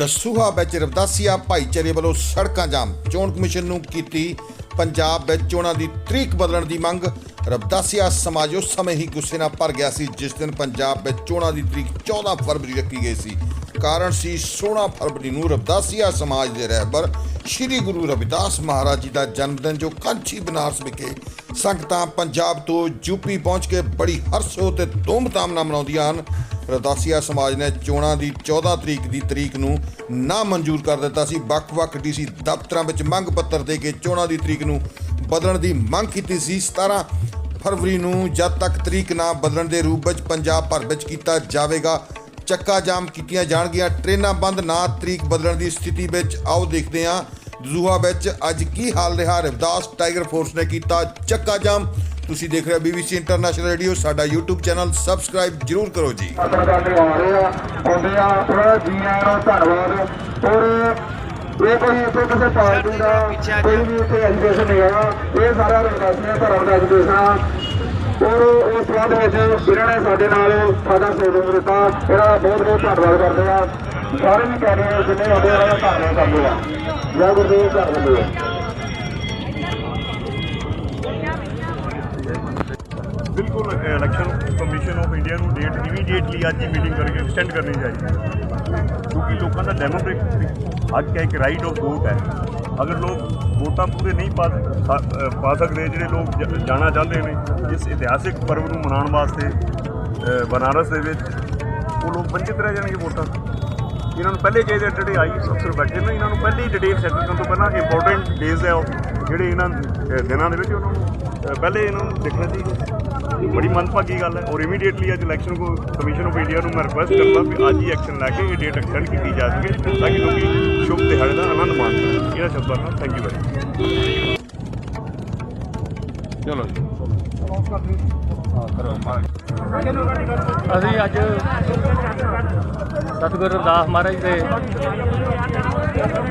ਦਸੂਹਾ ਵਿੱਚ ਰਵਦਾਸੀਆ ਭਾਈਚਾਰੇ ਵੱਲੋਂ ਸੜਕਾਂ ਜਾਮ। ਚੋਣ ਕਮਿਸ਼ਨ ਨੂੰ ਕੀਤੀ ਪੰਜਾਬ ਵਿੱਚ ਚੋਣਾਂ ਦੀ ਤਰੀਕ ਬਦਲਣ ਦੀ ਮੰਗ। ਰਵਦਾਸੀਆ ਸਮਾਜ ਉਸ ਸਮੇਂ ਹੀ ਗੁੱਸੇ ਨਾਲ ਭਰ ਗਿਆ ਸੀ, ਜਿਸ ਦਿਨ ਪੰਜਾਬ ਵਿੱਚ ਚੋਣਾਂ ਦੀ ਤਰੀਕ 14 ਫਰਵਰੀ ਰੱਖੀ ਗਈ ਸੀ। ਕਾਰਨ ਸੀ 16 ਫਰਵਰੀ ਨੂੰ ਰਵਦਾਸੀਆ ਸਮਾਜ ਦੇ ਰਹਿਬਰ ਸ੍ਰੀ ਗੁਰੂ ਰਵਿਦਾਸ ਮਹਾਰਾਜ ਜੀ ਦਾ ਜਨਮ ਦਿਨ ਜੋ ਕਾਂਚੀ ਬਨਾਰਸ ਵਿਖੇ ਸੰਗਤਾਂ ਪੰਜਾਬ ਤੋਂ ਯੂਪੀ ਪਹੁੰਚ ਕੇ ਬੜੀ ਹਰਸ਼ੋ ਤੇ ਧੂਮਧਾਮ ਨਾਲ ਮਨਾਉਂਦੀਆਂ ਹਨ। ਰਦਾਸੀਆ ਸਮਾਜ ਨੇ ਚੋਣਾਂ ਦੀ 14 ਤਰੀਕ ਦੀ ਤਰੀਕ ਨੂੰ ਨਾ ਮਨਜ਼ੂਰ ਕਰ ਦਿੱਤਾ ਸੀ। ਵੱਖ-ਵੱਖ ਡੀਸੀ ਦਫ਼ਤਰਾਂ ਵਿੱਚ ਮੰਗ ਪੱਤਰ ਦੇ ਕੇ ਚੋਣਾਂ ਦੀ ਤਰੀਕ ਨੂੰ ਬਦਲਣ ਦੀ ਮੰਗ ਕੀਤੀ ਸੀ। 17 ਫਰਵਰੀ ਨੂੰ ਜਦ ਤੱਕ ਤਰੀਕ ਨਾ ਬਦਲਣ ਦੇ ਰੂਪ ਵਿੱਚ ਪੰਜਾਬ ਭਰ ਵਿੱਚ ਕੀਤਾ ਜਾਵੇਗਾ, ਚੱਕਾ ਜਾਮ ਕੀਤੀਆਂ ਜਾਣਗੀਆਂ। ਟ੍ਰੇਨਾਂ ਬੰਦ ਨਾ ਤਰੀਕ ਬਦਲਣ ਦੀ ਸਥਿਤੀ ਵਿੱਚ ਆਓ ਦੇਖਦੇ ਹਾਂ। ਜ਼ੂਹਾ ਵਿੱਚ ਅੱਜ ਕੀ ਹਾਲ ਰਿਹਾ? ਰਵਿਦਾਸ ਟਾਈਗਰ ਫੋਰਸ ਨੇ ਕੀਤਾ ਚੱਕਾ ਜਾਮ। ਤੁਸੀਂ ਦੇਖ ਰਹੇ ਹੋ BBC ਇੰਟਰਨੈਸ਼ਨਲ ਰੇਡੀਓ ਸਾਡਾ YouTube ਚੈਨਲ ਸਬਸਕ੍ਰਾਈਬ ਜਰੂਰ ਕਰੋ ਜੀ। ਕਰਦੇ ਆ ਰਹੇ ਆਉਂਦੇ ਆ ਉਹਨਾਂ ਜੀ ਆਇਆਂ ਧੰਨਵਾਦ। ਔਰ ਇਹ ਕੋਈ ਇੱਥੇ ਕਿਸੇ ਪਾਰਟੀ ਦਾ ਕੋਈ ਵੀ ਇੱਥੇ ਐਜੂਕੇਸ਼ਨ ਨਹੀਂ ਹੈਗਾ, ਇਹ ਸਾਰਾ ਰਵਿਦਾਸੀਆਂ ਧਰਮ ਦਾ ਐਜੂਕੇਸ਼ਨ ਆ। ਔਰ ਉਸ ਸੰਬੰਧ ਵਿੱਚ ਇਹਨਾਂ ਨੇ ਸਾਡੇ ਨਾਲ ਸਾਡਾ ਸਹਿਯੋਗ ਦਿੱਤਾ, ਇਹਨਾਂ ਦਾ ਬਹੁਤ ਬਹੁਤ ਧੰਨਵਾਦ ਕਰਦੇ ਆ। ਸਾਰੇ ਵੀ ਕਹਿ ਰਹੇ ਆ ਜਿੰਨੇ ਆਉਂਦੇ ਆ, ਉਹਨਾਂ ਦਾ ਧੰਨਵਾਦ ਕਰਦੇ ਆ। ਜੈ ਗੁਰਦੇਵ ਧੰਨਵਾਦ। ਬਿਲਕੁਲ ਇਲੈਕਸ਼ਨ ਕਮਿਸ਼ਨ ਆਫ ਇੰਡੀਆ ਨੂੰ ਡੇਟ ਇਮੀਡੀਏਟਲੀ ਅੱਜ ਹੀ ਮੀਟਿੰਗ ਕਰਕੇ ਐਕਸਟੈਂਡ ਕਰਨੀ ਚਾਹੀਦੀ ਹੈ। ਕਿਉਂਕਿ ਲੋਕਾਂ ਦਾ ਡੈਮੋਕ੍ਰੈਟਿਕ ਹੱਕ ਹੈ ਇੱਕ ਰਾਈਟ ਆਫ ਵੋਟ ਹੈ। ਅਗਰ ਲੋਕ ਵੋਟਾਂ ਪੂਰੇ ਨਹੀਂ ਪਾ ਪਾ ਸਕਦੇ, ਜਿਹੜੇ ਲੋਕ ਜਾਣਾ ਚਾਹੁੰਦੇ ਨੇ, ਇਸ ਇਤਿਹਾਸਿਕ ਪਰਵ ਨੂੰ ਮਨਾਉਣ ਵਾਸਤੇ ਬਨਾਰਸ ਦੇ ਵਿੱਚ, ਉਹ ਲੋਕ ਵੰਚਿਤ ਰਹਿ ਜਾਣਗੇ ਵੋਟਾਂ। ਇਹਨਾਂ ਨੂੰ ਪਹਿਲੇ ਚਾਹੀਦੇ ਜਿਹੜੇ ਆਈ ਅਫਸਰ ਬੈਠੇ ਨੇ, ਇਹਨਾਂ ਨੂੰ ਪਹਿਲੇ ਹੀ ਡਿਟੇਲ ਸੈਟਲ ਕਰਨ ਤੋਂ ਪਹਿਲਾਂ ਇੰਪੋਰਟੈਂਟ ਡੇਜ਼ ਹੈ ਉਹ, ਜਿਹੜੇ ਇਹਨਾਂ ਦਿਨਾਂ ਦੇ ਵਿੱਚ ਉਹਨਾਂ ਨੂੰ ਪਹਿਲੇ ਇਹਨਾਂ ਨੂੰ ਦੇਖਣਾ ਚਾਹੀਦਾ। ਬੜੀ ਮੰਦਭਾਗੀ ਗੱਲ ਹੈ। ਔਰ ਇਮੀਡੀਏਟਲੀ ਅੱਜ ਇਲੈਕਸ਼ਨ ਕੋ ਕਮਿਸ਼ਨ ਆਫ ਇੰਡੀਆ ਨੂੰ ਮੈਂ ਰਿਕੁਐਸਟ ਕਰਦਾ ਵੀ ਅੱਜ ਹੀ ਐਕਸ਼ਨ ਲੈ ਕੇ ਇਹ ਡੇਟ ਐਕਸਟੈਂਡ ਕੀਤੀ ਜਾ ਸਕੇ ਤਾਂ ਕਿ ਲੋਕੀ ਸ਼ੁਭ ਦਿਹਾੜੇ ਦਾ ਆਨੰਦ ਮਾਣ ਸਕਣ ਇਹਨਾਂ ਸ਼ਬਦਾਂ ਨਾਲ ਥੈਂਕ ਯੂ ਵੈਰੀ ਅਸੀਂ ਅੱਜ ਸਤਿਗੁਰੂ ਰਵਿਦਾਸ ਮਹਾਰਾਜ ਦੇ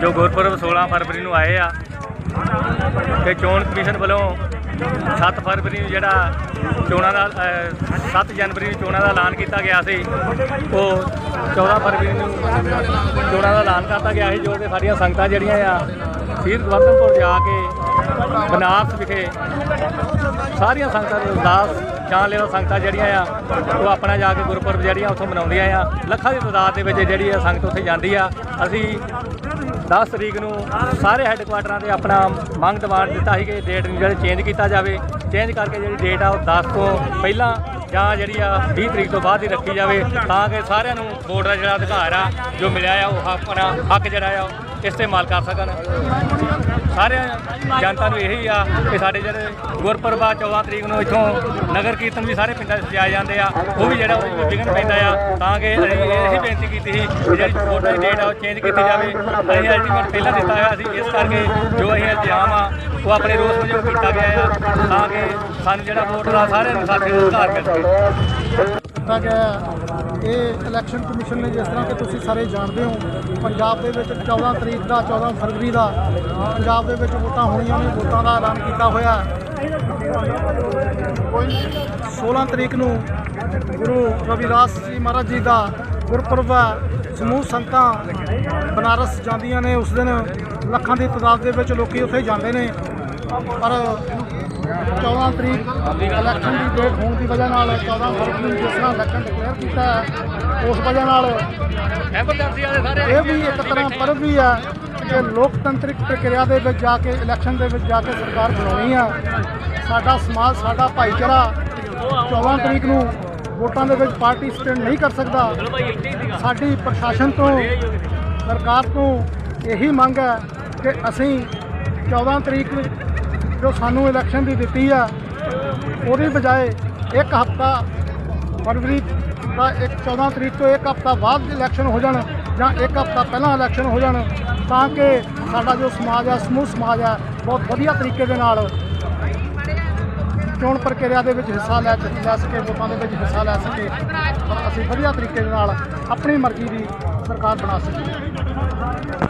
ਜੋ ਗੁਰਪੁਰਬ 16 ਫਰਵਰੀ ਨੂੰ ਆਏ ਆ, ਤੇ ਚੋਣ ਕਮਿਸ਼ਨ ਵੱਲੋਂ 7 ਫਰਵਰੀ ਨੂੰ ਜਿਹੜਾ ਚੋਣਾਂ ਦਾ ਅ, 7 ਜਨਵਰੀ ਨੂੰ ਚੋਣਾਂ ਦਾ ਐਲਾਨ ਕੀਤਾ ਗਿਆ ਸੀ ਉਹ 14 ਫਰਵਰੀ ਨੂੰ ਚੋਣਾਂ ਦਾ ਐਲਾਨ ਕਰਤਾ ਗਿਆ ਸੀ ਜੋ ਕਿ ਸਾਡੀਆਂ ਸੰਗਤਾਂ ਜਿਹੜੀਆਂ ਆ ਸੀਰ ਗਵਰਨਪੁਰ ਜਾ ਕੇ ਬਨਾਰਸ ਵਿਖੇ ਸਾਰੀਆਂ ਸੰਗਤਾਂ ਦੇ ਉਦਾਸ ਜਾਨ ਸੰਗਤਾਂ ਜਿਹੜੀਆਂ ਆ, ਉਹ ਆਪਣਾ ਜਾ ਕੇ ਗੁਰਪੁਰਬ ਜਿਹੜੀਆਂ ਉੱਥੋਂ ਮਨਾਉਂਦੀਆਂ ਆ। ਲੱਖਾਂ ਦੀ ਤਾਦਾਦ ਦੇ ਵਿੱਚ ਜਿਹੜੀ ਆ ਸੰਗਤ ਉੱਥੇ ਜਾਂਦੀ ਆ। ਅਸੀਂ 10 ਤਰੀਕ ਨੂੰ ਸਾਰੇ ਹੈੱਡਕੁਆਟਰਾਂ ਤੇ ਆਪਣਾ ਮੰਗ ਦਵਾਨ ਦਿੱਤਾ ਸੀ ਕਿ ਡੇਟ ਨੂੰ ਜਿਹੜਾ ਚੇਂਜ ਕੀਤਾ ਜਾਵੇ। ਚੇਂਜ ਕਰਕੇ ਜਿਹੜੀ ਡੇਟ ਆ, ਉਹ 10 ਤੋਂ ਪਹਿਲਾਂ ਜਾਂ ਜਿਹੜੀ ਆ 20 ਤਰੀਕ ਤੋਂ ਬਾਅਦ ਹੀ ਰੱਖੀ ਜਾਵੇ ਤਾਂ ਕਿ ਸਾਰਿਆਂ ਨੂੰ ਵੋਟ ਦਾ ਜਿਹੜਾ ਅਧਿਕਾਰ ਆ, ਜੋ ਮਿਲਿਆ ਆ, ਉਹ ਆਪਣਾ ਹੱਕ ਜਿਹੜਾ ਆ ਇਸਤੇਮਾਲ ਕਰ ਸਕਣ। ਸਾਰਿਆਂ ਜਨਤਾ ਨੂੰ ਇਹੀ ਆ ਕਿ ਸਾਡੇ ਜਿਹੜੇ ਗੁਰਪੁਰਬ ਆ 14 ਤਰੀਕ ਨੂੰ ਇੱਥੋਂ ਨਗਰ ਕੀਰਤਨ ਵੀ ਸਾਰੇ ਪਿੰਡਾਂ 'ਚ ਸਜਾਏ ਜਾਂਦੇ ਆ। ਉਹ ਵੀ ਜਿਹੜਾ ਉਹ ਵਿਘਨ ਪੈਂਦਾ ਆ, ਤਾਂ ਕਿ ਅਸੀਂ ਇਹੀ ਬੇਨਤੀ ਕੀਤੀ ਸੀ ਕਿ ਜਿਹੜੀ ਵੋਟ ਦੀ ਡੇਟ ਆ ਉਹ ਚੇਂਜ ਕੀਤੀ ਜਾਵੇ। ਅਸੀਂ ਅਲਟੀਮੇਟ ਪਹਿਲਾਂ ਦਿੱਤਾ ਹੋਇਆ ਸੀ, ਇਸ ਕਰਕੇ ਜੋ ਅਸੀਂ ਇਲਜ਼ਾਮ ਆ, ਉਹ ਆਪਣੇ ਰੋਸ ਵਜੋਂ ਕੀਤਾ ਗਿਆ ਆ, ਤਾਂ ਕਿ ਸਾਨੂੰ ਜਿਹੜਾ ਵੋਟ ਦਾ ਸਾਰਿਆਂ ਨੂੰ ਸਾਡੇ ਅਧਿਕਾਰ ਮਿਲ ਸਕੇ ਕੀਤਾ ਗਿਆ ਇਹ ਇਲੈਕਸ਼ਨ ਕਮਿਸ਼ਨ ਨੇ ਜਿਸ ਤਰ੍ਹਾਂ ਕਿ ਤੁਸੀਂ ਸਾਰੇ ਜਾਣਦੇ ਹੋ, ਪੰਜਾਬ ਦੇ ਵਿੱਚ 14 ਤਰੀਕ ਦਾ 14 ਫਰਵਰੀ ਦਾ, ਪੰਜਾਬ ਦੇ ਵਿੱਚ ਵੋਟਾਂ ਹੋਣੀਆਂ ਨੇ, ਵੋਟਾਂ ਦਾ ਐਲਾਨ ਕੀਤਾ ਹੋਇਆ ਹੈ। 16 ਤਰੀਕ ਨੂੰ ਗੁਰੂ ਰਵਿਦਾਸ ਜੀ ਮਹਾਰਾਜ ਜੀ ਦਾ ਗੁਰਪੁਰਬ ਹੈ, ਸਮੂਹ ਸੰਗਤਾਂ ਬਨਾਰਸ ਜਾਂਦੀਆਂ ਨੇ ਉਸ ਦਿਨ ਲੱਖਾਂ ਦੀ ਤਾਦਾਦ ਦੇ ਵਿੱਚ ਲੋਕੀ ਉੱਥੇ ਜਾਂਦੇ ਨੇ ਪਰ 14 ਤਰੀਕ ਇਲੈਕਸ਼ਨ ਦੀ ਡੇਟ ਹੋਣ ਦੀ ਵਜ੍ਹਾ ਨਾਲ 14 ਫਰਵਰੀ ਨੂੰ ਜਿਸ ਤਰ੍ਹਾਂ ਇਲੈਕਸ਼ਨ ਡਿਕਲੇਅਰ ਕੀਤਾ ਹੈ, ਉਸ ਵਜ੍ਹਾ ਨਾਲ ਐਮਰਜੈਂਸੀ ਵਾਲੇ ਸਾਰੇ ਇਹ ਵੀ ਇੱਕ ਤਰ੍ਹਾਂ ਪਰਵ ਵੀ ਹੈ ਕਿ ਲੋਕਤੰਤਰਿਕ ਪ੍ਰਕਿਰਿਆ ਦੇ ਵਿੱਚ ਜਾ ਕੇ ਇਲੈਕਸ਼ਨ ਦੇ ਵਿੱਚ ਜਾ ਕੇ ਸਰਕਾਰ ਬਣਾਉਣੀ ਆ। ਸਾਡਾ ਸਮਾਜ ਸਾਡਾ ਭਾਈਚਾਰਾ 14 ਤਰੀਕ ਨੂੰ ਵੋਟਾਂ ਦੇ ਵਿੱਚ ਪਾਰਟਿਸਿਪੇਟ ਨਹੀਂ ਕਰ ਸਕਦਾ। ਸਾਡੀ ਪ੍ਰਸ਼ਾਸਨ ਤੋਂ ਸਰਕਾਰ ਤੋਂ ਇਹੀ ਮੰਗ ਹੈ ਕਿ ਅਸੀਂ 14 ਤਰੀਕ ਜੋ ਸਾਨੂੰ ਇਲੈਕਸ਼ਨ ਦੀ ਦਿੱਤੀ ਆ, ਉਹਦੀ ਬਜਾਏ ਇੱਕ ਹਫਤਾ ਫਰਵਰੀ ਦਾ ਇੱਕ 14 ਤਰੀਕ ਤੋਂ ਇੱਕ ਹਫਤਾ ਬਾਅਦ ਇਲੈਕਸ਼ਨ ਹੋ ਜਾਣ ਜਾਂ ਇੱਕ ਹਫਤਾ ਪਹਿਲਾਂ ਇਲੈਕਸ਼ਨ ਹੋ ਜਾਣ, ਤਾਂ ਕਿ ਸਾਡਾ ਜੋ ਸਮਾਜ ਆ, ਸਮੂਹ ਸਮਾਜ ਆ, ਬਹੁਤ ਵਧੀਆ ਤਰੀਕੇ ਦੇ ਨਾਲ ਚੋਣ ਪ੍ਰਕਿਰਿਆ ਦੇ ਵਿੱਚ ਹਿੱਸਾ ਲੈ ਲੈ ਸਕੇ, ਵੋਟਾਂ ਦੇ ਵਿੱਚ ਹਿੱਸਾ ਲੈ ਸਕੇ ਅਸੀਂ ਵਧੀਆ ਤਰੀਕੇ ਦੇ ਨਾਲ ਆਪਣੀ ਮਰਜ਼ੀ ਦੀ ਸਰਕਾਰ ਬਣਾ ਸਕੀਏ।